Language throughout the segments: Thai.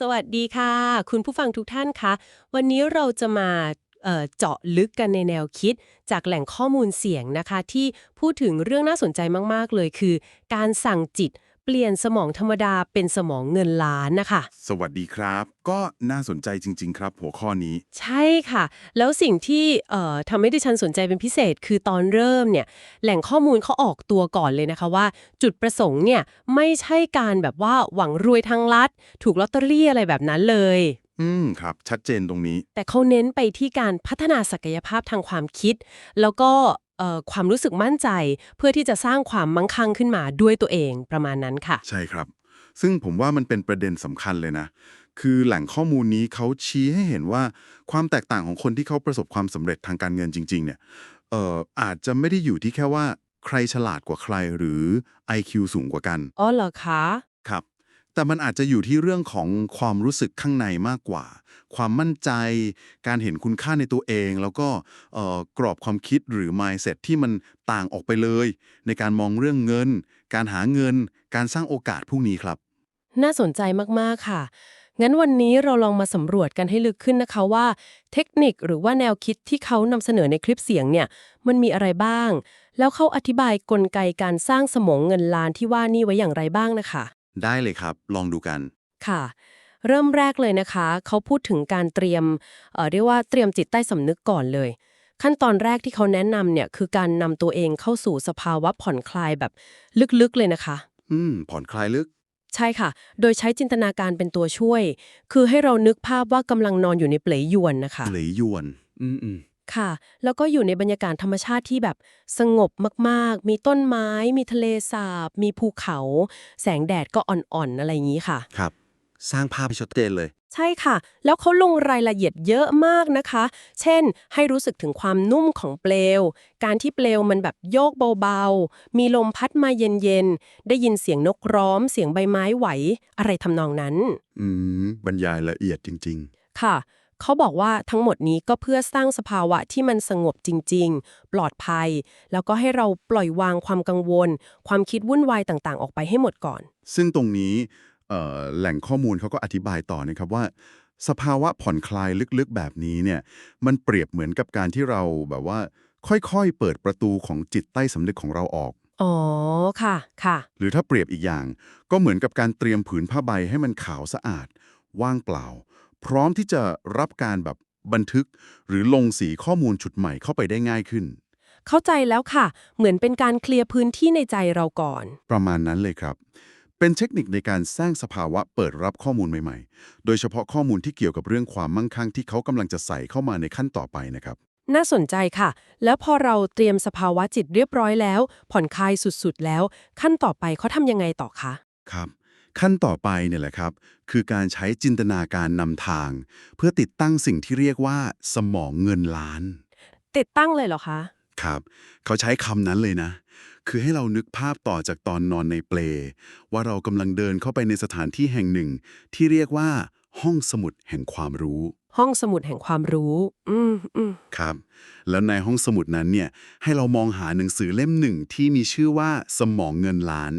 สวัสดีค่ะ คุณผู้ฟังทุกท่านคะวันนี้เราจะมาเจาะลึกกันในแนวคิด จากแหล่งข้อมูลเสียงนะคะ ที่พูดถึงเรื่องน่าสนใจมาก ๆ เลยคือ การสั่งจิต เปลี่ยนสมองธรรมดาเป็นสมองเงินล้านนะคะ สวัสดีครับ ก็น่าสนใจจริง ๆ ครับ หัวข้อนี้ ใช่ค่ะ แล้วสิ่งที่เอ่อทำให้ดิฉันสนใจเป็นพิเศษ คือตอนเริ่มเนี่ย แหล่งข้อมูลเขาออกตัวก่อนเลยนะคะว่า จุดประสงค์เนี่ยไม่ใช่การแบบว่าหวังรวยทางลัด ถูกลอตเตอรี่อะไรแบบนั้นเลย อืมครับ ชัดเจนตรงนี้ แต่เขาเน้นไปที่การพัฒนาศักยภาพทางความคิด แล้วก็เอ่อ ความรู้สึกมั่นใจเพื่อที่จะสร้างความมั่งคั่งขึ้นมาด้วยตัวเองประมาณนั้นค่ะ ใช่ครับ ซึ่งผมว่ามันเป็นประเด็นสำคัญเลยนะ คือแหล่งข้อมูลนี้เขาชี้ให้เห็นว่าความแตกต่างของคนที่เขาประสบความสำเร็จทางการเงินจริง ๆ เนี่ยเอ่ออาจจะไม่ได้อยู่ที่แค่ว่าใครฉลาดกว่าใครหรือ IQ สูงกว่ากัน อ๋อเหรอคะ ครับ แต่มันอาจจะอยู่ที่เรื่องของความรู้สึกข้างในมากกว่า ความมั่นใจ การเห็นคุณค่าในตัวเอง แล้วก็กรอบความคิดหรือ mindset ที่มันต่างออกไปเลย ในการมองเรื่องเงิน การหาเงิน การสร้างโอกาสพวกนี้ครับ น่าสนใจมาก ๆ ค่ะ งั้นวันนี้เราลองมาสำรวจกันให้ลึกขึ้นนะคะว่า เทคนิคหรือว่าแนวคิดที่เขานำเสนอในคลิปเสียงเนี่ยมันมีอะไรบ้าง แล้วเขาอธิบายกลไกการสร้างสมองเงินล้านที่ว่านี่ไว้อย่างไรบ้างนะคะ ได้เลยครับ ลองดูกัน ค่ะ เริ่มแรกเลยนะคะ เขาพูดถึงการเตรียมเอ่อเรียกว่าเตรียมจิตใต้สำนึกก่อนเลย ขั้นตอนแรกที่เขาแนะนำเนี่ยคือการนำตัวเองเข้าสู่สภาวะผ่อนคลายแบบลึกๆเลยนะคะ อืม ผ่อนคลายลึกใช่ค่ะ โดยใช้จินตนาการเป็นตัวช่วย คือให้เรานึกภาพว่ากำลังนอนอยู่ในเปลยวนนะคะเหลยยวน อืมอืม ค่ะ แล้วก็อยู่ในบรรยากาศธรรมชาติที่แบบสงบมากๆ มีต้นไม้ มีทะเลสาบ มีภูเขา แสงแดดก็อ่อนๆ อะไรอย่างนี้ค่ะ ครับ สร้างภาพให้ชัดเจนเลย ใช่ค่ะ แล้วเขาลงรายละเอียดเยอะมากนะคะ เช่น ให้รู้สึกถึงความนุ่มของเปลว การที่เปลวมันแบบโยกเบาๆ มีลมพัดมาเย็นๆ ได้ยินเสียงนกร้องเสียงใบไม้ไหว อะไรทำนองนั้น อืม บรรยายละเอียดจริงค่ะ เขาบอกว่าทั้งหมดนี้ก็เพื่อสร้างสภาวะที่มันสงบจริง ๆ ปลอดภัย แล้วก็ให้เราปล่อยวางความกังวล ความคิดวุ่นวายต่างๆ ออกไปให้หมดก่อนๆซึ่งตรงนี้เอ่อแหล่งข้อมูลเขาก็อธิบายต่อนะครับว่า สภาวะผ่อนคลายลึกๆแบบนี้เนี่ยมันเปรียบเหมือนกับการที่เราแบบว่า ค่อยๆ เปิดประตูของจิตใต้สำนึกของเราออกอ๋อค่ะค่ะ หรือถ้าเปรียบอีกอย่าง ก็เหมือนกับการเตรียมผืนผ้าใบให้มันขาวสะอาด ว่างเปล่า พร้อมที่จะรับการแบบบันทึก หรือลงสีข้อมูลชุดใหม่เข้าไปได้ง่ายขึ้น เข้าใจแล้วค่ะ เหมือนเป็นการเคลียร์พื้นที่ในใจเราก่อน ประมาณนั้นเลยครับ เป็นเทคนิคในการสร้างสภาวะเปิดรับข้อมูลใหม่ๆ โดยเฉพาะข้อมูลที่เกี่ยวกับเรื่องความมั่งคั่งที่เขากำลังจะใส่เข้ามาในขั้นต่อไปนะครับ น่าสนใจค่ะ แล้วพอเราเตรียมสภาวะจิตเรียบร้อยแล้ว ผ่อนคลายสุดๆแล้ว ขั้นต่อไปเขาทำยังไงต่อคะ ครับ ขั้นต่อไปเนี่ยแหละครับ คือการใช้จินตนาการนำทาง เพื่อติดตั้งสิ่งที่เรียกว่า สมองเงินล้าน ติดตั้งเลยเหรอคะ ครับ เขาใช้คำนั้นเลยนะ คือให้เรานึกภาพต่อจากตอนนอนในเปล ว่าเรากำลังเดินเข้าไปในสถานที่แห่งหนึ่ง ที่เรียกว่า ห้องสมุดแห่งความรู้ห้องสมุดแห่งความรู้ อืมอืมครับ แล้วในห้องสมุดนั้นเนี่ย ให้เรามองหาหนังสือเล่มหนึ่งที่มีชื่อว่าสมองเงินล้าน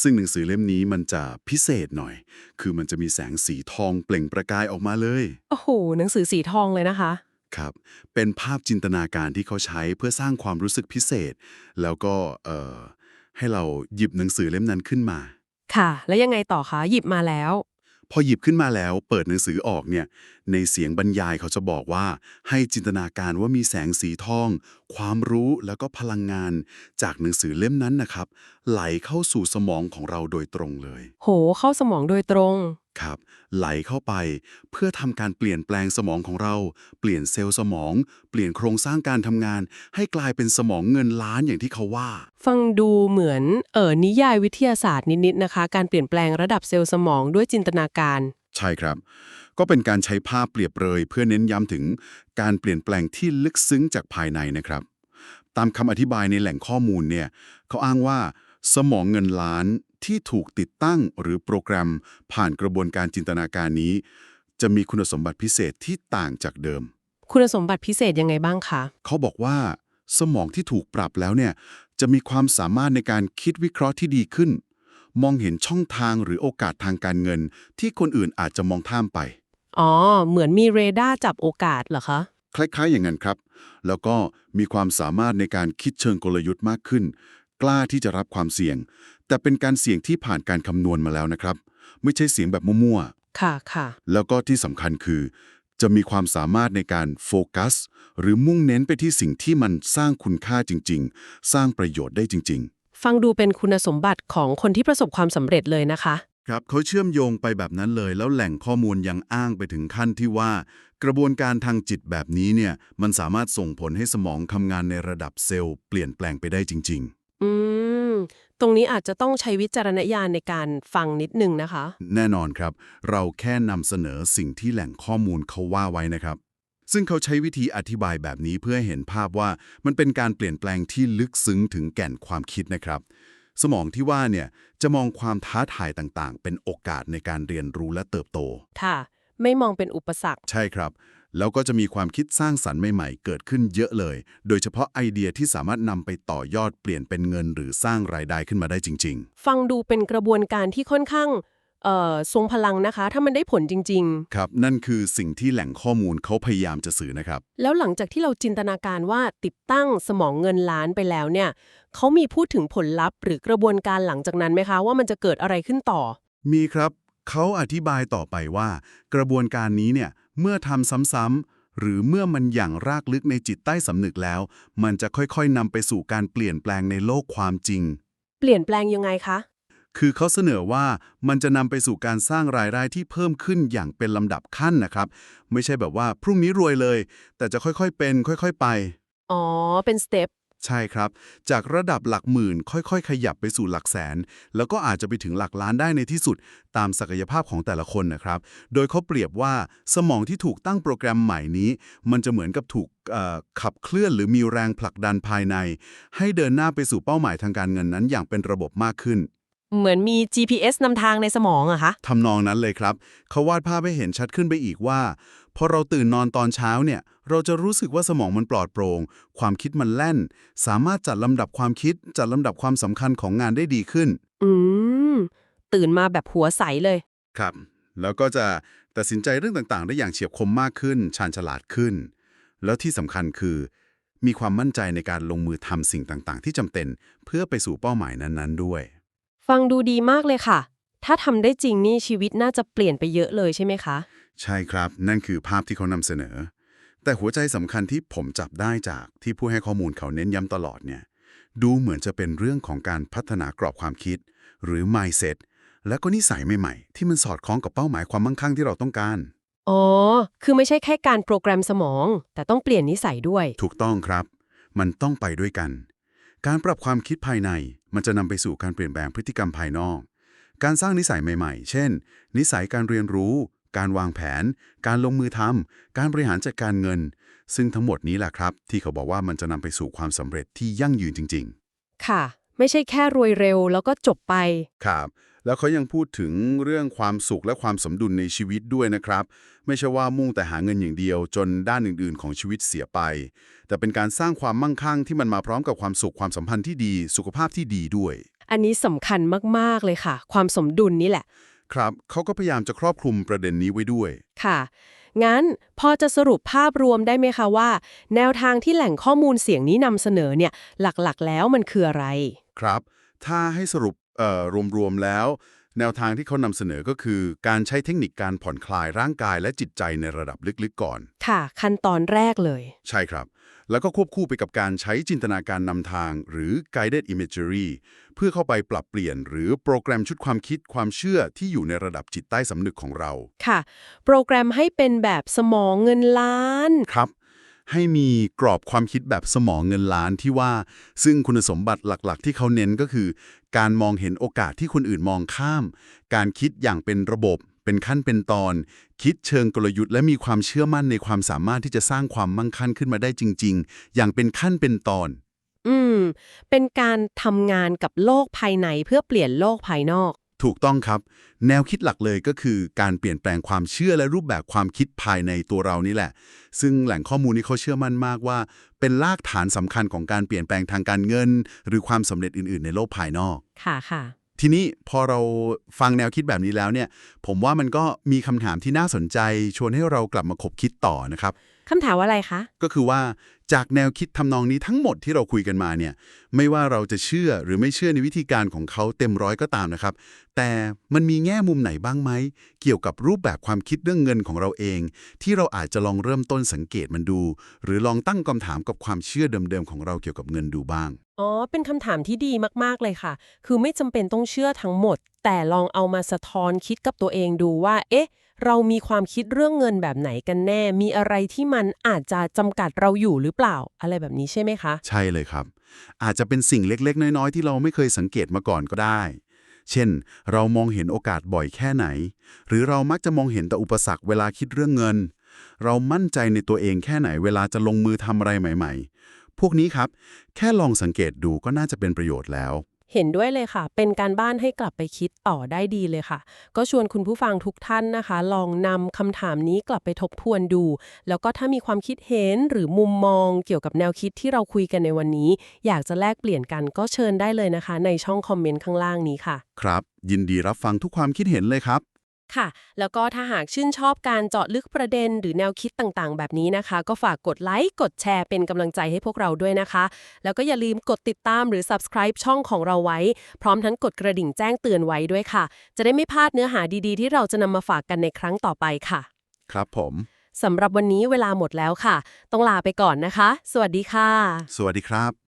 ซึ่งหนังสือเล่มนี้มันจะพิเศษหน่อย คือมันจะมีแสงสีทองเปล่งประกายออกมาเลย โอ้โห หนังสือสีทองเลยนะคะ ครับ เป็นภาพจินตนาการที่เขาใช้เพื่อสร้างความรู้สึกพิเศษ แล้วก็เอ่อให้เราหยิบหนังสือเล่มนั้นขึ้นมา ค่ะ แล้วยังไงต่อคะ หยิบมาแล้ว พอหยิบขึ้นมาแล้วเปิดหนังสือออกเนี่ย ในเสียงบรรยายเขาจะบอกว่า ให้จินตนาการว่ามีแสงสีทอง ความรู้แล้วก็พลังงาน จากหนังสือเล่มนั้นนะครับ ไหลเข้าสู่สมองของเราโดยตรงเลย โห เข้าสมองโดยตรง ครับ ไหลเข้าไป เพื่อทำการเปลี่ยนแปลงสมองของเรา เปลี่ยนเซลล์สมอง เปลี่ยนโครงสร้างการทำงาน ให้กลายเป็นสมองเงินล้านอย่างที่เขาว่า ฟังดูเหมือนเออนิยายวิทยาศาสตร์นิดๆนะคะ การเปลี่ยนแปลงระดับเซลล์สมองด้วยจินตนาการ ใช่ครับ ก็เป็นการใช้ภาพเปรียบเปรยเพื่อเน้นย้ำถึงการเปลี่ยนแปลงที่ลึกซึ้งจากภายในนะครับ ตามคำอธิบายในแหล่งข้อมูลเนี่ยเขาอ้างว่า สมองเงินล้านที่ถูกติดตั้งหรือโปรแกรมผ่านกระบวนการจินตนาการนี้ จะมีคุณสมบัติพิเศษที่ต่างจากเดิม คุณสมบัติพิเศษยังไงบ้างคะ เขาบอกว่า สมองที่ถูกปรับแล้วเนี่ย จะมีความสามารถในการคิดวิเคราะห์ที่ดีขึ้น มองเห็นช่องทางหรือโอกาสทางการเงิน ที่คนอื่นอาจจะมองข้ามไป อ๋อ เหมือนมีเรดาร์จับโอกาสเหรอคะ คล้ายๆอย่างนั้นครับ แล้วก็มีความสามารถในการคิดเชิงกลยุทธ์มากขึ้น กล้าที่จะรับความเสี่ยง แต่เป็นการเสี่ยงที่ผ่านการคำนวณมาแล้วนะครับ ไม่ใช่เสียงแบบมั่วค่ะค่ะ ๆ แล้วก็ที่สำคัญคือ จะมีความสามารถในการโฟกัส หรือมุ่งเน้นไปที่สิ่งที่มันสร้างคุณค่าจริง ๆ สร้างประโยชน์ได้จริง ๆ ฟังดูเป็นคุณสมบัติของคนที่ประสบความสำเร็จเลยนะคะ ครับเขาเชื่อมโยงไปแบบนั้นเลย แล้วแหล่งข้อมูลยังอ้างไปถึงขั้นที่ว่า กระบวนการทางจิตแบบนี้เนี่ยมันสามารถส่งผลให้สมองทำงานในระดับเซลล์เปลี่ยนแปลงไปได้จริงอืม ตรงนี้อาจจะต้องใช้วิจารณญาณในการฟังนิดนึงนะคะๆแน่นอนครับ เราแค่นำเสนอสิ่งที่แหล่งข้อมูลเขาว่าไว้นะครับ ซึ่งเขาใช้วิธีอธิบายแบบนี้เพื่อให้เห็นภาพว่ามันเป็นการเปลี่ยนแปลงที่ลึกซึ้งถึงแก่นความคิดนะครับ สมองที่ว่าเนี่ยจะมองความท้าทายต่างๆ เป็นโอกาสในการเรียนรู้และเติบโต ค่ะ ไม่มองเป็นอุปสรรค ใช่ครับ แล้วก็จะมีความคิดสร้างสรรค์ใหม่ๆ เกิดขึ้นเยอะเลย โดยเฉพาะไอเดียที่สามารถนำไปต่อยอดเปลี่ยนเป็นเงินหรือสร้างรายได้ขึ้นมาได้จริงฟังดูเป็นกระบวนการที่ค่อนข้างเอ่อทรงพลังนะคะ ถ้ามันได้ผลจริง ๆ ครับ นั่นคือสิ่งที่แหล่งข้อมูลเขาพยายามจะสื่อนะครับๆแล้วหลังจากที่เราจินตนาการว่าติดตั้งสมองเงินล้านไปแล้วเนี่ยเขามีพูดถึงผลลัพธ์ หรือกระบวนการหลังจากนั้นไหมคะ ว่ามันจะเกิดอะไรขึ้นต่อ มีครับเขาอธิบายต่อไปว่า กระบวนการนี้เนี่ย เมื่อทำซ้ำๆหรือเมื่อมันอย่างรากลึกในจิตใต้สำนึกแล้ว มันจะค่อยๆนำไปสู่การเปลี่ยนแปลงในโลกความจริง เปลี่ยนแปลงยังไงคะ คือเขาเสนอว่ามันจะนำไปสู่การสร้างรายได้ที่เพิ่มขึ้นอย่างเป็นลำดับขั้นนะครับ ไม่ใช่แบบว่าพรุ่งนี้รวยเลย แต่จะค่อยๆเป็น ค่อย ๆ ไป อ๋อ เป็นสเต็ป ใช่ครับ จากระดับหลักหมื่น ค่อยๆ ขยับไปสู่หลักแสน แล้วก็อาจจะไปถึงหลักล้านได้ในที่สุด ตามศักยภาพของแต่ละคนนะครับ โดยเขาเปรียบว่าสมองที่ถูกตั้งโปรแกรมใหม่นี้ มันจะเหมือนกับถูกเอ่อขับเคลื่อนหรือมีแรงผลักดันภายใน ให้เดินหน้าไปสู่เป้าหมายทางการเงินนั้น อย่างเป็นระบบมากขึ้นเหมือนมี GPS นำทางในสมองอะคะทำนองนั้นเลยครับ เขาวาดภาพให้เห็นชัดขึ้นไปอีกว่า พอเราตื่นนอนตอนเช้าเนี่ย เราจะรู้สึกว่าสมองมันปลอดโปร่ง ความคิดมันแล่น สามารถจัดลำดับความคิด จัดลำดับความสำคัญของงานได้ดีขึ้น อืม ตื่นมาแบบหัวใสเลย ครับ แล้วก็จะตัดสินใจเรื่องต่างๆ ได้อย่างเฉียบคมมากขึ้น ชาญฉลาดขึ้น แล้วที่สำคัญคือ มีความมั่นใจในการลงมือทำสิ่งต่างๆ ที่จำเป็น เพื่อไปสู่เป้าหมายนั้นๆ ด้วย ฟังดูดีมากเลยค่ะ ถ้าทำได้จริงนี่ชีวิตน่าจะเปลี่ยนไปเยอะเลยใช่ไหมคะ ใช่ครับ นั่นคือภาพที่เขานำเสนอ แต่หัวใจสำคัญที่ผมจับได้จากที่ผู้ให้ข้อมูลเขาเน้นย้ำตลอดเนี่ย ดูเหมือนจะเป็นเรื่องของการพัฒนากรอบความคิด หรือ mindset และก็นิสัยใหม่ๆ ที่มันสอดคล้องกับเป้าหมายความมั่งคั่งที่เราต้องการ อ๋อ คือไม่ใช่แค่การโปรแกรมสมอง แต่ต้องเปลี่ยนนิสัยด้วย ถูกต้องครับ มันต้องไปด้วยกัน การปรับความคิดภายใน มันจะนำไปสู่การเปลี่ยนแปลงพฤติกรรมภายนอก การสร้างนิสัยใหม่ๆ เช่น นิสัยการเรียนรู้ การวางแผน การลงมือทำการบริหารจัดการเงิน ซึ่งทั้งหมดนี้แหละครับ ที่เขาบอกว่ามันจะนำไปสู่ความสำเร็จที่ยั่งยืนจริงค่ะ ไม่ใช่แค่รวยเร็วแล้วก็จบไปๆครับ แล้วเขายังพูดถึงเรื่องความสุขและความสมดุลในชีวิตด้วยนะครับ ไม่ใช่ว่ามุ่งแต่หาเงินอย่างเดียวจนด้านอื่น ๆ ของชีวิตเสียไป แต่เป็นการสร้างความมั่งคั่งที่มันมาพร้อมกับความสุขความสัมพันธ์ที่ดี สุขภาพที่ดีด้วย อันนี้สำคัญมากๆเลยค่ะ ความสมดุลนี่แหละ ครับเขาก็พยายามจะครอบคลุมประเด็นนี้ไว้ด้วย ค่ะ งั้นพอจะสรุปภาพรวมได้ไหมคะว่า แนวทางที่แหล่งข้อมูลเสียงนี้นำเสนอเนี่ยหลักๆ แล้วมันคืออะไร ครับ ถ้าให้สรุปเอ่อรวมๆแล้ว แนวทางที่เขานำเสนอก็คือ การใช้เทคนิคการผ่อนคลายร่างกายและจิตใจในระดับลึกๆก่อน ค่ะ ขั้นตอนแรกเลย ใช่ครับ แล้วก็ควบคู่ไปกับการใช้จินตนาการนำทาง หรือ guided imagery เพื่อเข้าไปปรับเปลี่ยน หรือโปรแกรมชุดความคิดความเชื่อที่อยู่ในระดับจิตใต้สำนึกของเรา ค่ะ โปรแกรมให้เป็นแบบสมองเงินล้าน ครับ ให้มีกรอบความคิดแบบสมองเงินล้านที่ว่า ซึ่งคุณสมบัติหลักๆ ที่เขาเน้นก็คือ การมองเห็นโอกาสที่คนอื่นมองข้าม การคิดอย่างเป็นระบบ เป็นขั้นเป็นตอน คิดเชิงกลยุทธ์และมีความเชื่อมั่นในความสามารถที่จะสร้างความมั่งคั่งขึ้นมาได้จริง ๆ อย่างเป็นขั้นเป็นตอน อืม เป็นการทำงานกับโลกภายในเพื่อเปลี่ยนโลกภายนอก ถูกต้องครับ แนวคิดหลักเลยก็คือการเปลี่ยนแปลงความเชื่อและรูปแบบความคิดภายในตัวเรานี่แหละ ซึ่งแหล่งข้อมูลนี้เขาเชื่อมั่นมากว่า เป็นรากฐานสำคัญของการเปลี่ยนแปลงทางการเงิน หรือความสำเร็จอื่น ๆ ในโลกภายนอก ค่ะค่ะ ทีนี้พอเราฟังแนวคิดแบบนี้แล้วเนี่ย ผมว่ามันก็มีคำถามที่น่าสนใจ ชวนให้เรากลับมาคบคิดต่อนะครับ คำถามว่าอะไรคะ ก็คือว่าจากแนวคิดทำนองนี้ทั้งหมดที่เราคุยกันมาเนี่ย ไม่ว่าเราจะเชื่อหรือไม่เชื่อในวิธีการของเขาเต็มร้อยก็ตามนะครับ แต่มันมีแง่มุมไหนบ้างไหม เกี่ยวกับรูปแบบความคิดเรื่องเงินของเราเอง ที่เราอาจจะลองเริ่มต้นสังเกตมันดู หรือลองตั้งคำถามกับความเชื่อเดิมๆของเราเกี่ยวกับเงินดูบ้าง อ๋อ เป็นคำถามที่ดีมากๆเลยค่ะ คือไม่จำเป็นต้องเชื่อทั้งหมด แต่ลองเอามาสะท้อนคิดกับตัวเองดูว่า เอ๊ะ เรามีความคิดเรื่องเงินแบบไหนกันแน่ มีอะไรที่มันอาจจะจำกัดเราอยู่หรือเปล่า อะไรแบบนี้ใช่ไหมคะ ใช่เลยครับ อาจจะเป็นสิ่งเล็กๆ น้อยๆ ที่เราไม่เคยสังเกตมาก่อนก็ได้ เช่น เรามองเห็นโอกาสบ่อยแค่ไหน หรือเรามักจะมองเห็นแต่อุปสรรคเวลาคิดเรื่องเงิน เรามั่นใจในตัวเองแค่ไหนเวลาจะลงมือทำอะไรใหม่ ๆ พวกนี้ครับ แค่ลองสังเกตดูก็น่าจะเป็นประโยชน์แล้ว เห็นด้วยเลยค่ะ เป็นการบ้านให้กลับไปคิดต่อได้ดีเลยค่ะ ก็ชวนคุณผู้ฟังทุกท่านนะคะ ลองนำคำถามนี้กลับไปทบทวนดู แล้วก็ถ้ามีความคิดเห็นหรือมุมมองเกี่ยวกับแนวคิดที่เราคุยกันในวันนี้ อยากจะแลกเปลี่ยนกันก็เชิญได้เลยนะคะ ในช่องคอมเมนต์ข้างล่างนี้ค่ะ ครับ ยินดีรับฟังทุกความคิดเห็นเลยครับ ค่ะ แล้วก็ถ้าหากชื่นชอบการเจาะลึกประเด็นหรือแนวคิดต่างๆ แบบนี้นะคะ ก็ฝากกดไลค์กดแชร์เป็นกำลังใจให้พวกเราด้วยนะคะ แล้วก็อย่าลืมกดติดตามหรือ subscribe ช่องของเราไว้ พร้อมทั้งกดกระดิ่งแจ้งเตือนไว้ด้วยค่ะ จะได้ไม่พลาดเนื้อหาดีๆ ที่เราจะนำมาฝากกันในครั้งต่อไปค่ะ ครับผมสำหรับวันนี้เวลาหมดแล้วค่ะ ต้องลาไปก่อนนะคะ สวัสดีค่ะ สวัสดีครับ